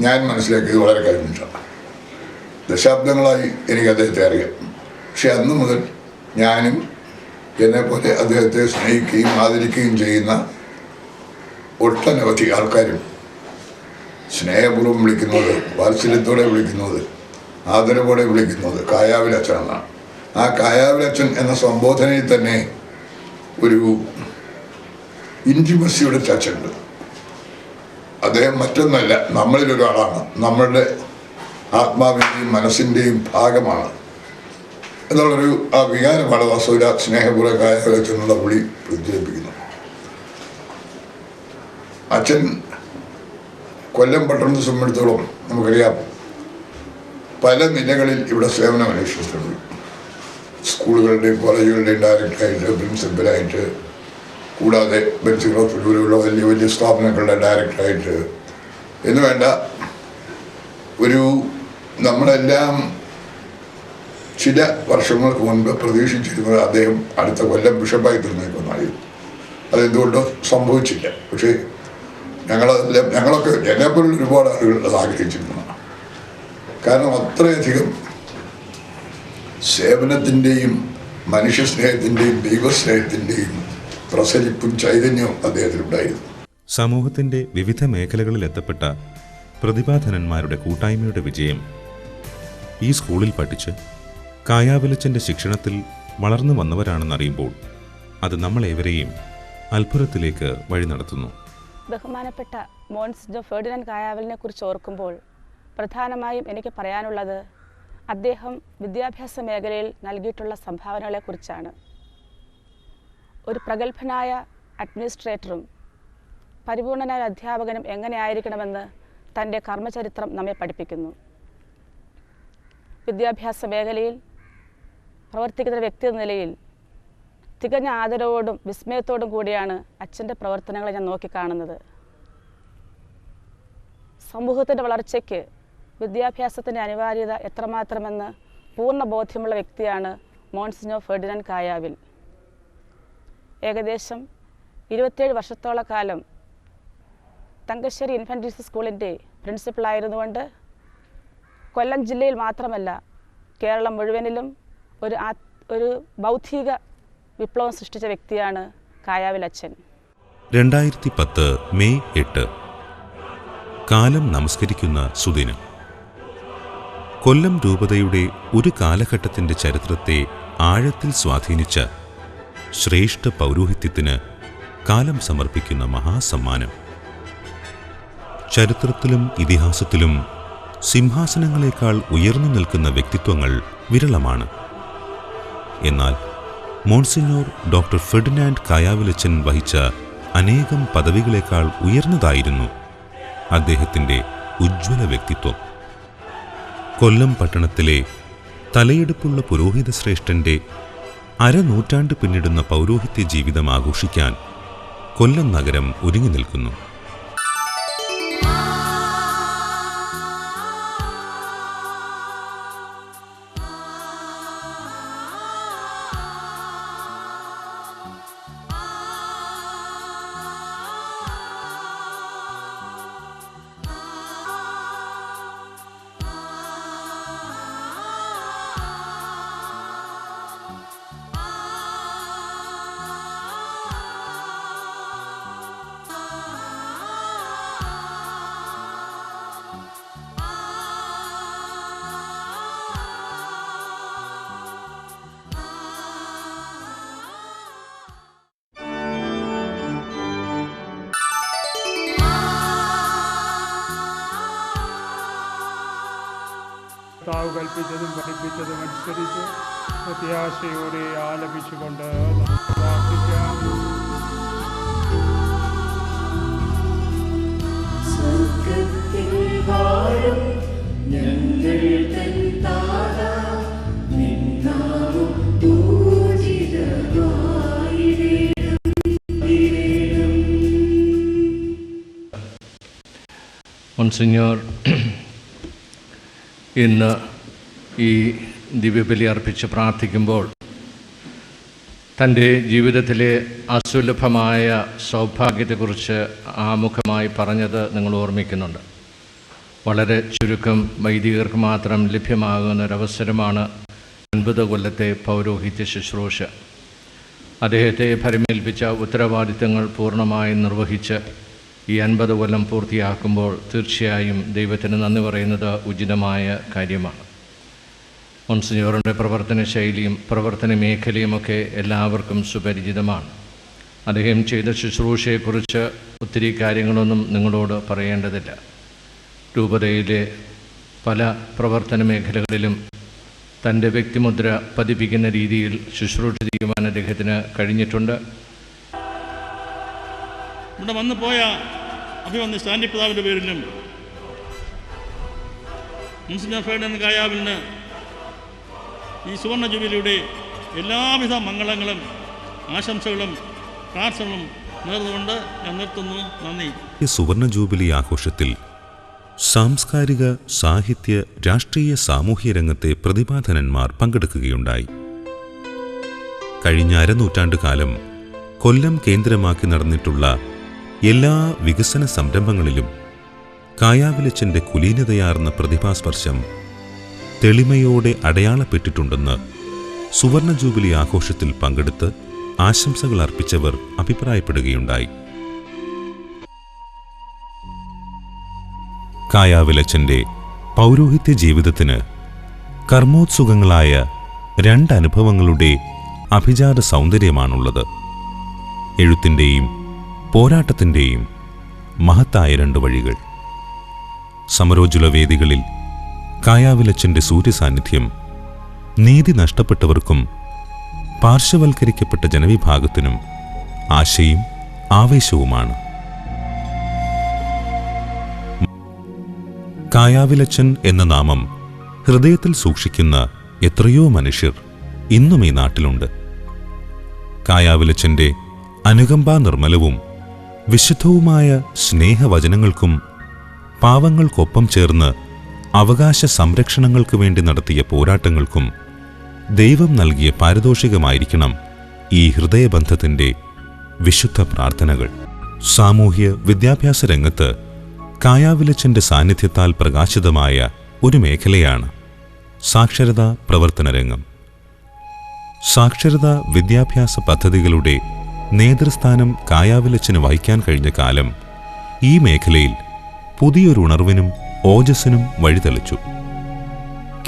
ഞാൻ മനസ്സിലാക്കിയത് വളരെ കഴിഞ്ഞിട്ടാണ് ദശാബ്ദങ്ങളായി എനിക്ക് അദ്ദേഹത്തെ അറിയാം. പക്ഷെ അന്ന് മുതൽ ഞാനും എന്നെപ്പോലെ അദ്ദേഹത്തെ സ്നേഹിക്കുകയും ആദരിക്കുകയും ചെയ്യുന്ന ഒട്ടനവധി ആൾക്കാരും സ്നേഹപൂർവം വിളിക്കുന്നത് വാത്സല്യത്തോടെ വിളിക്കുന്നത് ആദരവോടെ വിളിക്കുന്നത് കായാവിലച്ഛൻ എന്നാണ് ആ കായാവിലച്ഛൻ എന്ന സംബോധനയിൽ തന്നെ ഒരു ഇന്റിമസിയുടെ ടച്ചുണ്ട് അദ്ദേഹം മറ്റൊന്നല്ല നമ്മളിലൊരാളാണ് നമ്മളുടെ ആത്മാവിന്റെയും മനസ്സിന്റെയും ഭാഗമാണ്. എന്നുള്ളൊരു ആ വികാരമാണ് വാസുര സ്നേഹപൂർവകായ കായാവിലച്ഛനുള്ള പുളി പ്രചരിപ്പിക്കുന്നത് അച്ഛൻ കൊല്ലം പട്ടണത്തെ സംബന്ധിച്ചോളം നമുക്കറിയാം പല നിലകളിൽ ഇവിടെ സേവനം അനുഷ്ഠിച്ചിട്ടുണ്ട് സ്കൂളുകളുടെയും കോളേജുകളുടെയും ഡയറക്ടറായിട്ട് പ്രിൻസിപ്പലായിട്ട് കൂടാതെ ബെൻസിഗ്രോ പോലുള്ള വലിയ വലിയ സ്ഥാപനങ്ങളുടെ ഡയറക്ടറായിട്ട്. എന്ന് വേണ്ട ഒരു നമ്മളെല്ലാം ചില വർഷങ്ങൾക്ക് മുൻപ് പ്രതീക്ഷിച്ചിരുന്നത് അദ്ദേഹം അടുത്ത കൊല്ലം ബിഷപ്പായി തീർന്നേക്കുന്നായിരുന്നു അതെന്തുകൊണ്ടോ സംഭവിച്ചില്ല. പക്ഷേ ഞങ്ങളെല്ലാം ഞങ്ങളൊക്കെ എന്നെപ്പോലുള്ള ഒരുപാട് ആളുകൾ അത് ആഗ്രഹിച്ചിരുന്നതാണ് കാരണം അത്രയധികം സേവനത്തിന്റെയും മനുഷ്യസ്നേഹത്തിന്റെയും ദൈവസ്നേഹത്തിന്റെയും പ്രസരിപ്പും ചൈതന്യവും അദ്ദേഹത്തിനുണ്ടായിരുന്നു. സമൂഹത്തിന്റെ വിവിധ മേഖലകളിൽ എത്തപ്പെട്ട പ്രതിഭാധനന്മാരുടെ കൂട്ടായ്മയുടെ വിജയം ഈ സ്കൂളിൽ പഠിച്ച് കായാവലച്ചന്റെ ശിക്ഷണത്തിൽ വളർന്നു വന്നവരാണെന്നറിയുമ്പോൾ അത് നമ്മളേവരെയും അത്ഭുതത്തിലേക്ക് വഴി നടത്തുന്നു. ബഹുമാനപ്പെട്ട മോൻസ് ജോ ഫേർഡിനൻ കായാവലിനെ കുറിച്ച് ഓർക്കുമ്പോൾ പ്രധാനമായും എനിക്ക് പറയാനുള്ളത് അദ്ദേഹം വിദ്യാഭ്യാസ മേഖലയിൽ നൽകിയിട്ടുള്ള സംഭാവനകളെക്കുറിച്ചാണ് ഒരു പ്രഗത്ഭനായ അഡ്മിനിസ്ട്രേറ്ററും പരിപൂർണനായ അധ്യാപകനും എങ്ങനെയായിരിക്കണമെന്ന് തന്റെ കർമ്മചരിത്രം നമ്മെ പഠിപ്പിക്കുന്നു. വിദ്യാഭ്യാസ മേഖലയിൽ പ്രവർത്തിക്കുന്ന വ്യക്തി എന്ന നിലയിൽ തികഞ്ഞ ആദരവോടും വിസ്മയത്തോടും കൂടിയാണ് അച്ഛന്റെ പ്രവർത്തനങ്ങളെ ഞാൻ നോക്കിക്കാണുന്നത്. സമൂഹത്തിന്റെ വളർച്ചയ്ക്ക് വിദ്യാഭ്യാസത്തിന്റെ അനിവാര്യത എത്രമാത്രമെന്ന് പൂർണ ബോധ്യമുള്ള വ്യക്തിയാണ് മോൺസിനോ ഫെർഡിനൻ കായാവിൽ. ഏകദേശം ഇരുപത്തേഴ് വർഷത്തോളം കാലം തങ്കശ്ശേരി ഇൻഫൻട്രി സ്കൂളിന്റെ പ്രിൻസിപ്പളായിരുന്നുകൊണ്ട് കൊല്ലം ജില്ലയിൽ മാത്രമല്ല കേരളം മുഴുവനിലും ഒരു ഒരു ബൗദ്ധിക വിപ്ലവം സൃഷ്ടിച്ച വ്യക്തിയാണ് കായാവിൽ അച്ഛൻ. രണ്ടായിരത്തി പത്ത് മെയ് എട്ട്. കാലം നമസ്കരിക്കുന്ന സുദിനം. കൊല്ലം രൂപതയുടെ ഒരു കാലഘട്ടത്തിന്റെ ചരിത്രത്തെ ആഴത്തിൽ സ്വാധീനിച്ച ശ്രേഷ്ഠ പൗരോഹിത്യത്തിന് കാലം സമർപ്പിക്കുന്ന മഹാസമ്മാനം. ചരിത്രത്തിലും ഇതിഹാസത്തിലും സിംഹാസനങ്ങളെക്കാൾ ഉയർന്നു നിൽക്കുന്ന വ്യക്തിത്വങ്ങൾ വിരളമാണ്. എന്നാൽ മോൺസിനോർ ഡോക്ടർ ഫെർഡിനാൻഡ് കായാവിലച്ചൻ വഹിച്ച അനേകം പദവികളെക്കാൾ ഉയർന്നതായിരുന്നു അദ്ദേഹത്തിന്റെ ഉജ്ജ്വല വ്യക്തിത്വം. കൊല്ലം പട്ടണത്തിലെ തലയെടുപ്പുള്ള പുരോഹിത ശ്രേഷ്ഠന്റെ അരനൂറ്റാണ്ട് പിന്നിടുന്ന പൗരോഹിത്യ ജീവിതം ആഘോഷിക്കാൻ കൊല്ലം നഗരം ഒരുങ്ങി നിൽക്കുന്നു. കൽപ്പിച്ചതും പഠിപ്പിച്ചതും അനുസരിച്ച് പ്രത്യാശയോടെ ആലപിച്ചുകൊണ്ട് നമുക്ക് പ്രാർത്ഥിക്കാം സ്വർഗത്തിൽ വാഴും ഞങ്ങൾ തൻ താത നിന്നാവും മോൺസിഞ്ഞോർ ഇന്ന് ഈ ദിവ്യബലി അർപ്പിച്ച് പ്രാർത്ഥിക്കുമ്പോൾ തന്റെ ജീവിതത്തിലെ അസുലഭമായ സൗഭാഗ്യത്തെക്കുറിച്ച് ആമുഖമായി പറഞ്ഞത് നിങ്ങൾ ഓർമ്മിക്കുന്നുണ്ട്. വളരെ ചുരുക്കം വൈദികർക്ക് മാത്രം ലഭ്യമാകുന്ന ഒരവസരമാണ് അൻപത് കൊല്ലത്തെ പൗരോഹിത്യ ശുശ്രൂഷ. അദ്ദേഹത്തെ ഭരമേൽപ്പിച്ച ഉത്തരവാദിത്തങ്ങൾ പൂർണമായും നിർവഹിച്ച് ഈ അൻപത് കൊല്ലം പൂർത്തിയാക്കുമ്പോൾ തീർച്ചയായും ദൈവത്തിന് നന്ദി പറയുന്നത് ഉചിതമായ കാര്യമാണ്. മോൺസിഞ്ഞോറിന്റെ പ്രവർത്തന ശൈലിയും പ്രവർത്തന മേഖലയുമൊക്കെ എല്ലാവർക്കും സുപരിചിതമാണ്. അദ്ദേഹം ചെയ്ത ശുശ്രൂഷയെക്കുറിച്ച് ഒത്തിരി കാര്യങ്ങളൊന്നും നിങ്ങളോട് പറയേണ്ടതില്ല. രൂപതയിലെ പല പ്രവർത്തന മേഖലകളിലും തന്റെ വ്യക്തിമുദ്ര പതിപ്പിക്കുന്ന രീതിയിൽ ശുശ്രൂഷ ചെയ്യുവാൻ അദ്ദേഹത്തിന് കഴിഞ്ഞിട്ടുണ്ട്. ഇവിടെ വന്നു പോയ അഭിമന്യ സ്റ്റാൻഡി പിതാവിന്റെ പേരിലും മുൻസിഞ്ഞർ ഫേഡൻ കായാവിലിന് ഈ സുവർണ ജൂബിലിയുടെ എല്ലാവിധ മംഗളങ്ങളും ആശംസകളും പ്രാർത്ഥനകളും നേർന്നുകൊണ്ട് ഞാൻ നിർത്തുന്നു. നന്ദി. ഈ സുവർണ ജൂബിലി ആഘോഷത്തിൽ സാംസ്കാരിക സാഹിത്യ രാഷ്ട്രീയ സാമൂഹ്യ രംഗത്തെ പ്രതിഭാധനന്മാർ പങ്കെടുക്കുകയുണ്ടായി. കഴിഞ്ഞ അരനൂറ്റാണ്ട് കാലം കൊല്ലം കേന്ദ്രമാക്കി നടന്നിട്ടുള്ള എല്ലാ വികസന സംരംഭങ്ങളിലും കായാവിലച്ചന്റെ കുലീനതയാർന്ന പ്രതിഭാസ്പർശം തെളിമയോടെ അടയാളപ്പെട്ടിട്ടുണ്ടെന്ന് സുവർണ ജൂബിലി ആഘോഷത്തിൽ പങ്കെടുത്ത് ആശംസകൾ അർപ്പിച്ചവർ അഭിപ്രായപ്പെടുകയുണ്ടായി. കായാവിലച്ചന്റെ പൗരോഹിത്യ ജീവിതത്തിന് കർമ്മോത്സുകങ്ങളായ രണ്ടനുഭവങ്ങളുടെ അഭിജാത സൗന്ദര്യമാണുള്ളത്. എഴുത്തിന്റെയും പോരാട്ടത്തിന്റെയും മഹത്തായ രണ്ട് വഴികൾ. സമരോജ്വല വേദികളിൽ കായാവിലച്ചന്റെ സൂര്യസാന്നിധ്യം നീതി നഷ്ടപ്പെട്ടവർക്കും പാർശ്വവൽക്കരിക്കപ്പെട്ട ജനവിഭാഗത്തിനും ആശയും ആവേശവുമാണ്. കായാവിലച്ചൻ എന്ന നാമം ഹൃദയത്തിൽ സൂക്ഷിക്കുന്ന എത്രയോ മനുഷ്യർ ഇന്നും ഈ നാട്ടിലുണ്ട്. കായാവിലച്ചന്റെ അനുകമ്പാ നിർമ്മലവും വിശുദ്ധവുമായ സ്നേഹവചനങ്ങൾക്കും പാവങ്ങൾക്കൊപ്പം ചേർന്ന് അവകാശ സംരക്ഷണങ്ങൾക്ക് വേണ്ടി നടത്തിയ പോരാട്ടങ്ങൾക്കും ദൈവം നൽകിയ പാരിതോഷികമായിരിക്കണം ഈ ഹൃദയബന്ധത്തിന്റെ വിശുദ്ധ പ്രാർത്ഥനകൾ. സാമൂഹ്യ വിദ്യാഭ്യാസ രംഗത്ത് കായാവിലച്ചന്റെ സാന്നിധ്യത്താൽ പ്രകാശിതമായ ഒരു മേഖലയാണ് സാക്ഷരതാ പ്രവർത്തന രംഗം. സാക്ഷരതാ വിദ്യാഭ്യാസ പദ്ധതികളുടെ നേതൃസ്ഥാനം കായാവിലച്ചന് വഹിക്കാൻ കഴിഞ്ഞ കാലം ഈ മേഖലയിൽ പുതിയൊരു ഉണർവിനും ഓജസ്സിനും വഴിതെളിച്ചു.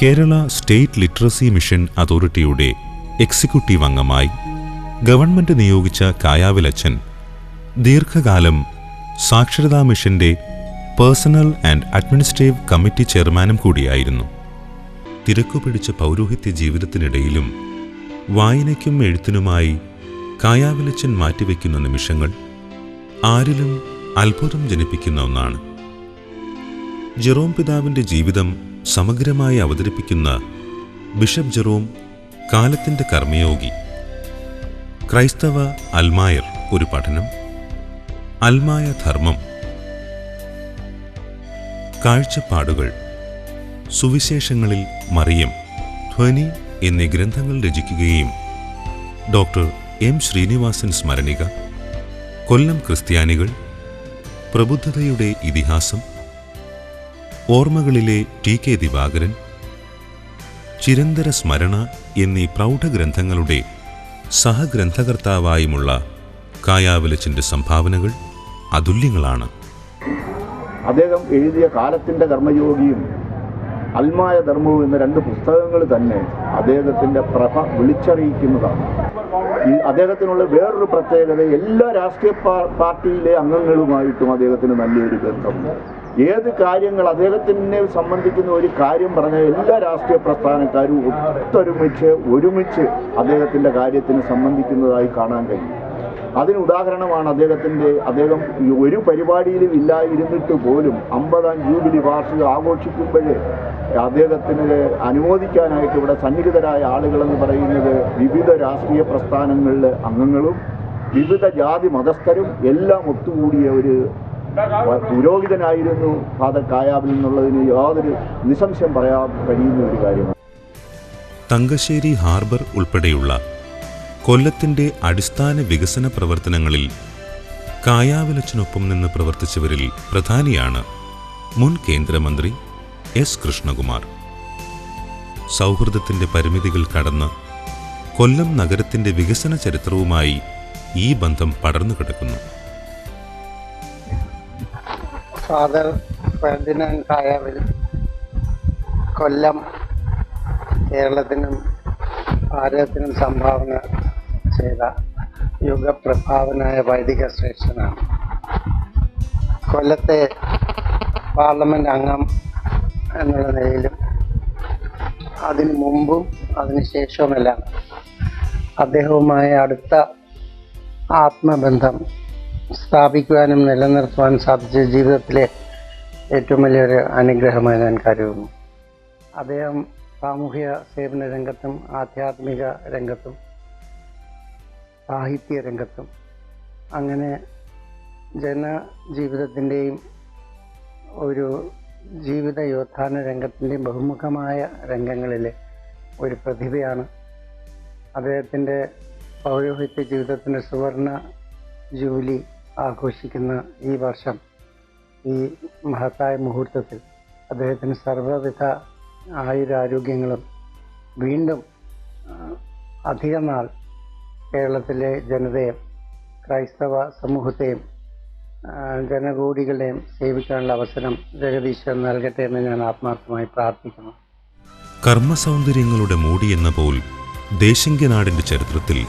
കേരള സ്റ്റേറ്റ് ലിറ്ററസി മിഷൻ അതോറിറ്റിയുടെ എക്സിക്യൂട്ടീവ് അംഗമായി ഗവൺമെന്റ് നിയോഗിച്ച കായാവിലച്ചൻ ദീർഘകാലം സാക്ഷരതാ മിഷന്റെ പേഴ്സണൽ ആൻഡ് അഡ്മിനിസ്ട്രേറ്റീവ് കമ്മിറ്റി ചെയർമാനും കൂടിയായിരുന്നു. തിരക്കുപിടിച്ച പൗരോഹിത്യ ജീവിതത്തിനിടയിലും വായനയ്ക്കും എഴുത്തിനുമായി കായാവിലച്ചൻ മാറ്റിവെക്കുന്ന നിമിഷങ്ങൾ ആരിലും അത്ഭുതം ജനിപ്പിക്കുന്ന ഒന്നാണ്. ജെറോം പിതാവിന്റെ ജീവിതം സമഗ്രമായി അവതരിപ്പിക്കുന്ന ബിഷപ്പ് ജെറോം കാലത്തിന്റെ കർമ്മയോഗി. ക്രൈസ്തവ അൽമായർ ഒരു പഠനം. അൽമായ ധർമ്മം. കാഴ്ചപ്പാടുകൾ. സുവിശേഷങ്ങളിൽ മറിയം ധ്വനി എന്നീ ഗ്രന്ഥങ്ങൾ രചിക്കുകയും ഡോക്ടർ എം ശ്രീനിവാസൻ സ്മരണിക കൊല്ലം ക്രിസ്ത്യാനികൾ പ്രബുദ്ധതയുടെ ഇതിഹാസം ഓർമ്മകളിലെ ടി കെ ദിവാകരൻ ചിരന്തര സ്മരണ എന്നീ പ്രൗഢഗ്രന്ഥങ്ങളുടെ സഹഗ്രന്ഥകർത്താവായുമുള്ള കായാവലച്ചിന്റെ സംഭാവനകൾ അതുല്യങ്ങളാണ്. അദ്ദേഹം എഴുതിയ കാലത്തിന്റെ കർമ്മയോഗിയും അൽമായ ധർമ്മവും എന്ന രണ്ട് പുസ്തകങ്ങൾ തന്നെ അദ്ദേഹത്തിന്റെ പ്രഭ വിളിച്ചറിയിക്കുന്നതാണ്. ഈ അദ്ദേഹത്തിനുള്ള വേറൊരു പ്രത്യേകത എല്ലാ രാഷ്ട്രീയ പാർട്ടിയിലെ അംഗങ്ങളുമായിട്ടും അദ്ദേഹത്തിന് നല്ലൊരു ബന്ധമുണ്ട്. ഏത് കാര്യങ്ങൾ അദ്ദേഹത്തിനെ സംബന്ധിക്കുന്ന ഒരു കാര്യം പറഞ്ഞ എല്ലാ രാഷ്ട്രീയ പ്രസ്ഥാനക്കാരും ഒത്തൊരുമിച്ച് ഒരുമിച്ച് അദ്ദേഹത്തിന്റെ കാര്യത്തിന് സംബന്ധിക്കുന്നതായി കാണാൻ കഴിയും. അതിന് ഉദാഹരണമാണ് അദ്ദേഹത്തിന്റെ അദ്ദേഹം ഒരു പരിപാടിയിലും ഇല്ലായിരുന്നിട്ട് പോലും അമ്പതാം ജൂബിലി വാർഷികം ആഘോഷിക്കുമ്പോൾ അദ്ദേഹത്തിന് അനുമോദിക്കാനായിട്ട് ഇവിടെ സന്നിഹിതരായ ആളുകളെന്ന് പറയുന്നത് വിവിധ രാഷ്ട്രീയ പ്രസ്ഥാനങ്ങളിലെ അംഗങ്ങളും വിവിധ ജാതി മതസ്ഥരും എല്ലാം ഒത്തുകൂടിയ ഒരു പുരോഹിതനായിരുന്നു ഫാദർ കായാബിൽ എന്നുള്ളതിന് യാതൊരു നിസംശയം പറയാൻ കഴിയുന്ന ഒരു കാര്യമാണ്. തങ്കശ്ശേരി ഹാർബർ ഉൾപ്പെടെയുള്ള കൊല്ലത്തിന്റെ അടിസ്ഥാന വികസന പ്രവർത്തനങ്ങളിൽ കായാവിലച്ചനൊപ്പം നിന്ന് പ്രവർത്തിച്ചവരിൽ പ്രധാനിയാണ് മുൻ കേന്ദ്രമന്ത്രി എസ് കൃഷ്ണകുമാർ. സൗഹൃദത്തിന്റെ പരിമിതികൾ കടന്ന് കൊല്ലം നഗരത്തിന്റെ വികസന ചരിത്രവുമായി ഈ ബന്ധം പടർന്നു കിടക്കുന്നു ഫാദർ ഫെർദിനാൻഡ് കായാവിൽ കൊല്ലം കേരളത്തിനും ഭാരതത്തിനും സംഭാവന ചെയ്ത യുഗപ്രഭാവനായ വൈദിക ശ്രേഷ്ഠനാണ്. കൊല്ലത്തെ പാർലമെന്റ് അംഗം എന്നുള്ള നിലയിലും അതിനു മുമ്പും അതിനുശേഷവുമെല്ലാം അദ്ദേഹവുമായ അടുത്ത ആത്മബന്ധം സ്ഥാപിക്കുവാനും നിലനിർത്തുവാനും സാധിച്ച ജീവിതത്തിലെ ഏറ്റവും വലിയൊരു അനുഗ്രഹമായി ഞാൻ കരുതുന്നു. അദ്ദേഹം സാമൂഹ്യ സേവന രംഗത്തും ആധ്യാത്മിക രംഗത്തും സാഹിത്യ രംഗത്തും അങ്ങനെ ജനജീവിതത്തിന്റെയും ഒരു ജീവിത യോദ്ധാന രംഗത്തിന്റെയും ബഹുമുഖമായ രംഗങ്ങളിലെ ഒരു പ്രതിഭയാണ് അദ്ദേഹത്തിന്റെ പൗരോഹിത്യ ജീവിതത്തിന്റെ സുവർണ ജൂലി ആഘോഷിക്കുന്ന ഈ വർഷം ഈ മഹത്തായ മുഹൂർത്തത്തിൽ അദ്ദേഹത്തിന് സർവവിധ ആയുരാരോഗ്യങ്ങളും വീണ്ടും അധികം നാൾ കേരളത്തിലെ ജനതയെ ക്രൈസ്തവ സമൂഹത്തെയും ജനകൂടികളെയും സേവിക്കാനുള്ള അവസരം ജഗദീശ്വരൻ നൽകട്ടെ എന്ന് ഞാൻ ആത്മാർത്ഥമായി പ്രാർത്ഥിക്കുന്നു. കർമ്മസൗന്ദര്യങ്ങളുടെ മൂടിയെന്ന പോൽ ദേശിംഗനാടിന്റെ ചരിത്രത്തിൽ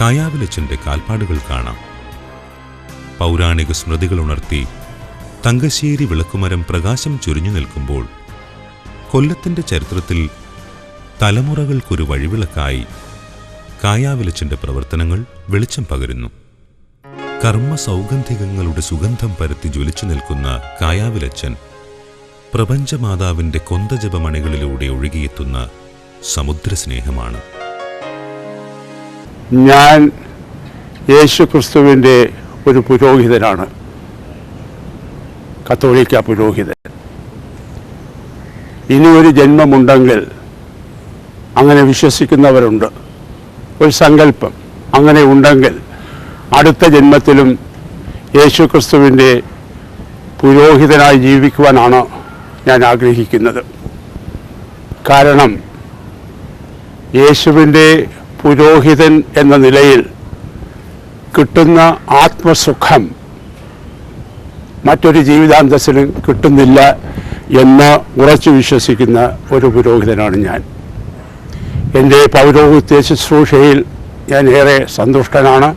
കായാവിലച്ചന്റെ കാൽപ്പാടുകൾ കാണാം. പൗരാണിക സ്മൃതികൾ ഉണർത്തി തങ്കശ്ശേരി വിളക്കുമരം പ്രകാശം ചൊരിഞ്ഞു നിൽക്കുമ്പോൾ കൊല്ലത്തിന്റെ ചരിത്രത്തിൽ തലമുറകൾക്കൊരു വഴിവിളക്കായി കായാവിലച്ചന്റെ പ്രവർത്തനങ്ങൾ വെളിച്ചം പകരുന്നു. കർമ്മ സൗഗന്ധികങ്ങളുടെ സുഗന്ധം പരത്തി ജ്വലിച്ചു നിൽക്കുന്ന കായാവിലച്ചൻ പ്രപഞ്ചമാതാവിന്റെ കൊന്തജപമണികളിലൂടെ ഒഴുകിയെത്തുന്ന സമുദ്രസ്നേഹമാണ്. ഞാൻ യേശു ക്രിസ്തുവിന്റെ ഒരു പുരോഹിതനാണ്. കത്തോലിക്ക പുരോഹിതൻ. ഇനി ഒരു ജന്മമുണ്ടെങ്കിൽ അങ്ങനെ വിശ്വസിക്കുന്നവരുണ്ട്. ഒരു സങ്കല്പം അങ്ങനെ ഉണ്ടെങ്കിൽ അടുത്ത ജന്മത്തിലും യേശു ക്രിസ്തുവിന്റെ പുരോഹിതനായി ജീവിക്കുവാനാണ് ഞാൻ ആഗ്രഹിക്കുന്നത്. കാരണം യേശുവിന്റെ പുരോഹിതൻ എന്ന നിലയിൽ കിട്ടുന്ന ആത്മസുഖം മറ്റൊരു ജീവിതാന്തസ്സിനും കിട്ടുന്നില്ല എന്ന് ഉറച്ചു വിശ്വസിക്കുന്ന ഒരു പുരോഹിതനാണ് ഞാൻ. എന്റെ പൗരോഹിത്യ ശുശ്രൂഷയിൽ ഞാൻ ഏറെ സന്തുഷ്ടനാണ്.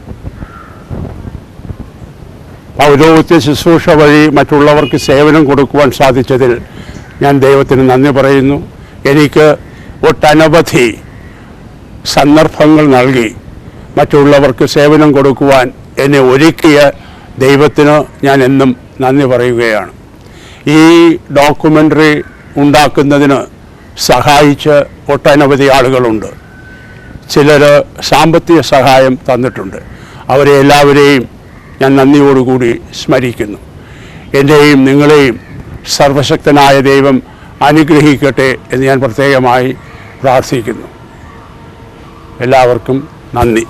പൗരോഹിത്യ ശുശ്രൂഷ വഴി മറ്റുള്ളവർക്ക് സേവനം കൊടുക്കുവാൻ സാധിച്ചതിൽ ഞാൻ ദൈവത്തിന് നന്ദി പറയുന്നു. എനിക്ക് ഒട്ടനവധി സന്ദർഭങ്ങൾ നൽകി. മറ്റുള്ളവർക്ക് സേവനം കൊടുക്കുവാൻ എന്നെ ഒരുക്കിയ ദൈവത്തിന് ഞാൻ എന്നും നന്ദി പറയുകയാണ്. ഈ ഡോക്യുമെന്ററി ഉണ്ടാക്കുന്നതിന് സഹായിച്ച് ഒട്ടനവധി ആളുകളുണ്ട്. ചിലർ സാമ്പത്തിക സഹായം തന്നിട്ടുണ്ട്. അവരെ എല്ലാവരെയും ഞാൻ നന്ദിയോടുകൂടി സ്മരിക്കുന്നു. എന്റെയും നിങ്ങളെയും സർവശക്തനായ ദൈവം അനുഗ്രഹിക്കട്ടെ എന്ന് ഞാൻ പ്രത്യേകമായി പ്രാർത്ഥിക്കുന്നു. എല്ലാവർക്കും നന്ദി.